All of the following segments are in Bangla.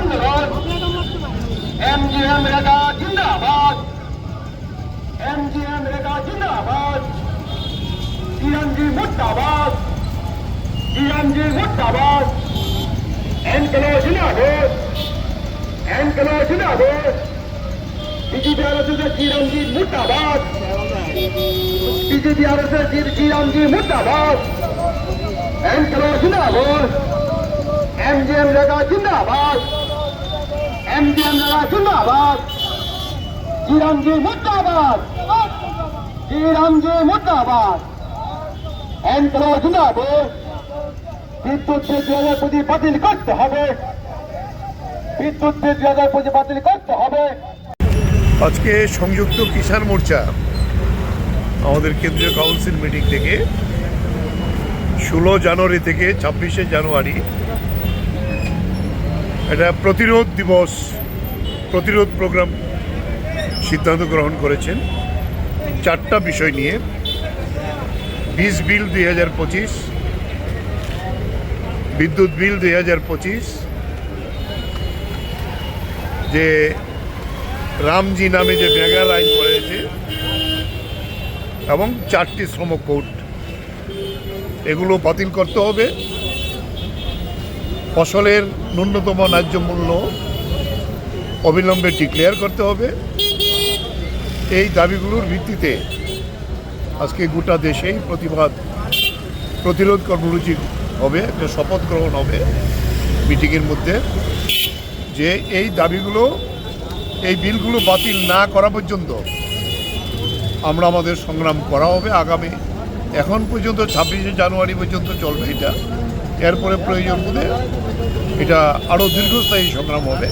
আন্দোলন এমজিএম রেগা জিন্দাবাদ। এমজিএম রেগা জিন্দাবাদ। টিএমজি মুর্দাবাদ। টিএমজি মুর্দাবাদ। এনকেলো জিন্দাবাদ। এনকেলো জিন্দাবাদ। BJP R S S TMG মুর্দাবাদ। বিজেপি আর এস এস মুর্দাবাদ। এনকেলো জিন্দাবাদ। এমজিএম রেগা জিন্দাবাদ। জিন্দাবাদ। জিন্দাবাদ। বিদ্যুৎ পঁচিশ বাতিল করতে হবে। বিদ্যুৎ পঁচিশ বাতিল করতে হবে। আজকে সংযুক্ত কিষাণ মোর্চা, আমাদের কেন্দ্রীয় কাউন্সিল মিটিং থেকে ষোলো জানুয়ারি থেকে ছাব্বিশে জানুয়ারি এটা প্রতিরোধ দিবস, প্রতিরোধ প্রোগ্রাম সিদ্ধান্ত গ্রহণ করেছেন। চারটা বিষয় নিয়ে। বীজ বিল দুই হাজার পঁচিশ, বিদ্যুৎ বিল দুই হাজার পঁচিশ, যে রামজি নামে যে ব্যাগার আইন করেছে এবং চারটি শ্রম কোড এগুলো বাতিল করতে হবে। ফসলের ন্যূনতম ন্যায্য মূল্য অবিলম্বে ডিক্লেয়ার করতে হবে। এই দাবিগুলোর ভিত্তিতে আজকে গোটা দেশেই প্রতিবাদ, প্রতিরোধ কর্মসূচি হবে, একটা শপথ গ্রহণ হবে মিটিংয়ের মধ্যে যে এই দাবিগুলো, এই বিলগুলো বাতিল না করা পর্যন্ত আমরা আমাদের সংগ্রাম করা হবে। আগামী এখন পর্যন্ত ছাব্বিশে জানুয়ারি পর্যন্ত চলবে এটা। এরপরে প্রয়োজন বোধে এটা আরও দীর্ঘস্থায়ী সংগ্রাম হবে।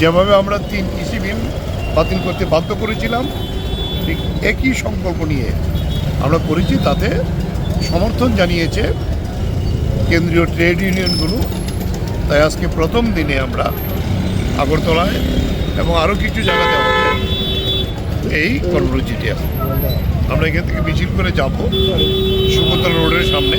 যেভাবে আমরা তিন কৃষি বিল বাতিল করতে বাধ্য করেছিলাম, ঠিক একই সংকল্প নিয়ে আমরা করেছি, তাতে সমর্থন জানিয়েছে কেন্দ্রীয় ট্রেড ইউনিয়নগুলো। তাই আজকে প্রথম দিনে আমরা আগরতলায় এবং আরও কিছু জায়গাতে এই কর্মসূচিটি আমরা এখান থেকে মিছিল করে যাব সুভদ্রা রোডের সামনে।